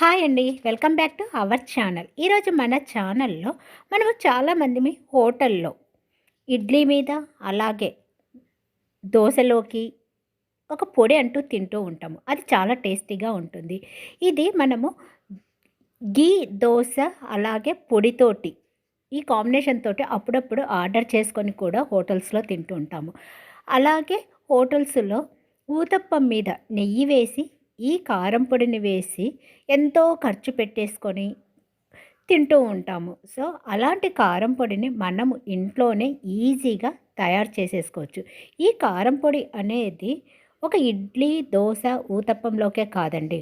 Hi అండి. Welcome back to our channel. ఈరోజు మన ఛానల్లో మనము చాలామంది హోటల్లో ఇడ్లీ మీద అలాగే దోశలోకి ఒక పొడి అంటూ తింటూ ఉంటాము. అది చాలా టేస్టీగా ఉంటుంది. ఇది మనము గీ దోశ అలాగే పొడితోటి ఈ కాంబినేషన్ తోటి అప్పుడప్పుడు ఆర్డర్ చేసుకొని కూడా హోటల్స్లో తింటూ ఉంటాము. అలాగే హోటల్స్లో ఊతప్పం మీద నెయ్యి వేసి ఈ కారం పొడిని వేసి ఎంతో ఖర్చు పెట్టేసుకొని తింటూ ఉంటాము. సో అలాంటి కారం పొడిని మనము ఇంట్లోనే ఈజీగా తయారు చేసేసుకోవచ్చు. ఈ కారం పొడి అనేది ఒక ఇడ్లీ దోశ ఊతప్పంలోకే కాదండి.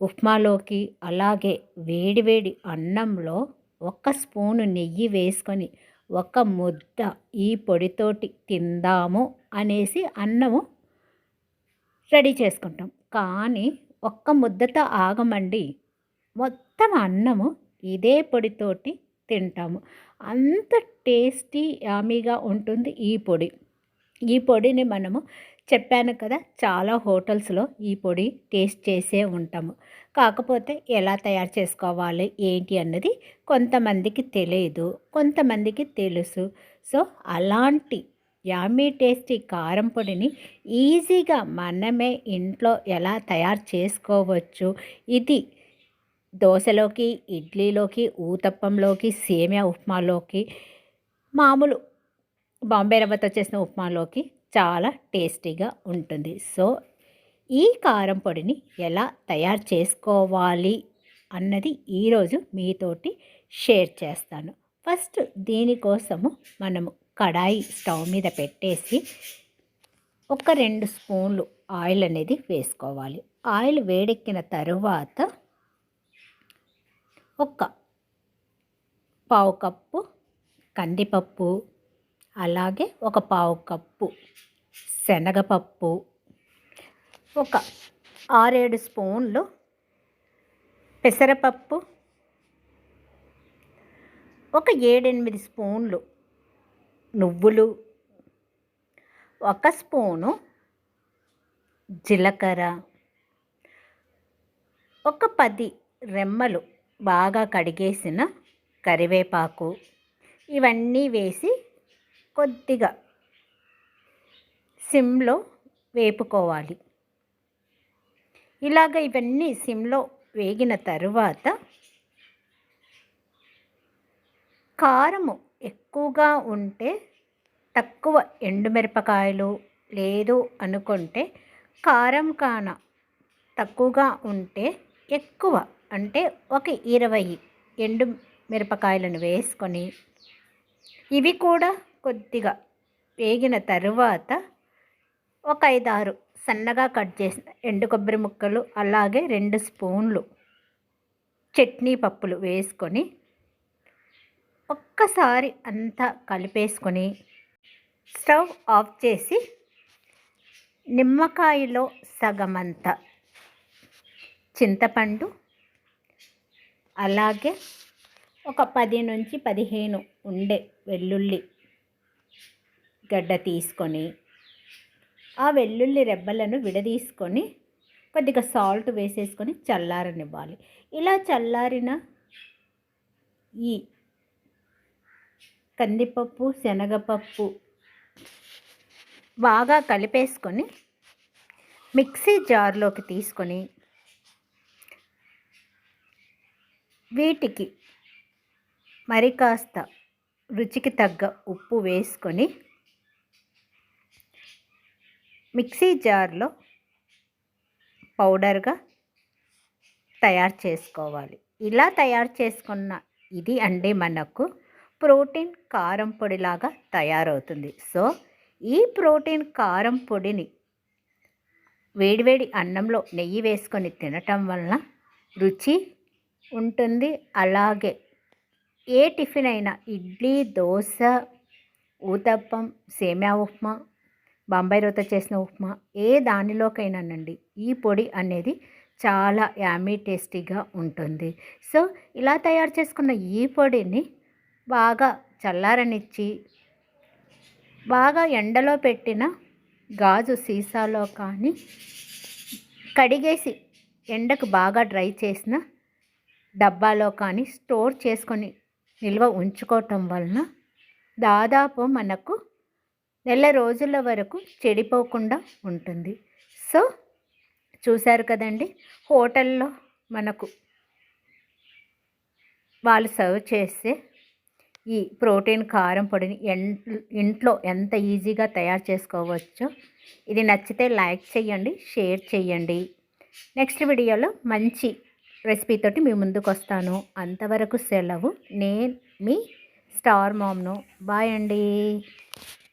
ఉప్మాలోకి అలాగే వేడివేడి అన్నంలో ఒక్క స్పూను నెయ్యి వేసుకొని ఒక ముద్ద ఈ పొడితోటి తిందాము అనేసి అన్నము రెడీ చేసుకుంటాం. కానీ ఒక్క ముద్దతో ఆగమండి. మొత్తం అన్నము ఇదే పొడితోటి తింటాము. అంత టేస్టీ యామీగా ఉంటుంది ఈ పొడి. ఈ పొడిని మనము చెప్పాను కదా చాలా హోటల్స్లో ఈ పొడి టేస్ట్ చేసే ఉంటాము. కాకపోతే ఎలా తయారు చేసుకోవాలి ఏంటి అన్నది కొంతమందికి తెలియదు కొంతమందికి తెలుసు. సో అలాంటి యామీ టేస్టీ కారం పొడిని ఈజీగా మనమే ఇంట్లో ఎలా తయారు చేసుకోవచ్చు? ఇది దోశలోకి ఇడ్లీలోకి ఊతప్పంలోకి సేమియా ఉప్మాలోకి మామూలు బాంబే రవ్వతో చేసిన ఉప్మాలోకి చాలా టేస్టీగా ఉంటుంది. సో ఈ కారం పొడిని ఎలా తయారు చేసుకోవాలి అన్నది ఈరోజు మీతోటి షేర్ చేస్తాను. ఫస్ట్ దీనికోసము మనము కడాయి స్టవ్ మీద పెట్టేసి ఒక రెండు స్పూన్లు ఆయిల్ అనేది వేసుకోవాలి. ఆయిల్ వేడెక్కిన తరువాత ఒక పావు కప్పు కందిపప్పు అలాగే ఒక పావు కప్పు శనగపప్పు ఒక ఆరేడు స్పూన్లు పెసరపప్పు ఒక ఏడెనిమిది స్పూన్లు నువ్వులు ఒక స్పూను జీలకర్ర ఒక పది రెమ్మలు బాగా కడిగేసిన కరివేపాకు ఇవన్నీ వేసి కొద్దిగా సిమ్లో వేపుకోవాలి. ఇలాగ ఇవన్నీ సిమ్లో వేగిన తరువాత కారము ఎక్కువగా ఉంటే తక్కువ ఎండుమిరపకాయలు లేదు అనుకుంటే కారం కాన తక్కువగా ఉంటే ఎక్కువ అంటే ఒక ఇరవై ఎండు మిరపకాయలను వేసుకొని ఇవి కూడా కొద్దిగా వేగిన తరువాత ఒక ఐదారు సన్నగా కట్ చేసిన ఎండు కొబ్బరి ముక్కలు అలాగే రెండు స్పూన్లు చట్నీ పప్పులు వేసుకొని ఒక్కసారి అంతా కలిపేసుకొని స్టవ్ ఆఫ్ చేసి నిమ్మకాయలో సగమంత చింతపండు అలాగే ఒక పది నుంచి పదిహేను ఉండే వెల్లుల్లి గడ్డ తీసుకొని ఆ వెల్లుల్లి రెబ్బలను విడదీసుకొని కొద్దిగా సాల్ట్ వేసేసుకొని చల్లారనివ్వాలి. ఇలా చల్లారిన ఈ కందిపప్పు శనగపప్పు బాగా కలిపేసుకొని మిక్సీ జార్లోకి తీసుకొని వీటికి మరి కాస్త రుచికి తగ్గ ఉప్పు వేసుకొని మిక్సీ జార్లో పౌడర్గా తయారు చేసుకోవాలి. ఇలా తయారు చేసుకున్న ఇది అండి మనకు ప్రోటీన్ కారం పొడిలాగా తయారవుతుంది. సో ఈ ప్రోటీన్ కారం పొడిని వేడివేడి అన్నంలో నెయ్యి వేసుకొని తినటం వలన రుచి ఉంటుంది. అలాగే ఏ టిఫిన్ అయినా ఇడ్లీ దోశ ఊతప్పం సేమ్యా ఉప్మా బొంబాయి రోత చేసిన ఉప్మా ఏ దానిలోకైనానండి ఈ పొడి అనేది చాలా యామీ టేస్టీగా ఉంటుంది. సో ఇలా తయారు చేసుకున్న ఈ పొడిని బాగా చల్లారనిచ్చి బాగా ఎండలో పెట్టిన గాజు సీసాలో కానీ కడిగేసి ఎండకు బాగా డ్రై చేసిన డబ్బాలో కానీ స్టోర్ చేసుకొని నిల్వ ఉంచుకోవటం వలన దాదాపు మనకు నెల రోజుల వరకు చెడిపోకుండా ఉంటుంది. సో చూశారు కదండి హోటల్లో మనకు వాళ్ళు సర్వ్ చేస్తే ఈ ప్రోటీన్ కారం పొడిని ఇంట్లో ఎంత ఈజీగా తయారు చేసుకోవచ్చో ఇది నచ్చితే లైక్ చేయండి షేర్ చేయండి నెక్స్ట్ వీడియోలో మంచి రెసిపీతోటి మీ ముందుకు వస్తాను అంతవరకు సెలవు. నేను మీ స్టార్ మామ్ను. బాయ్ అండి.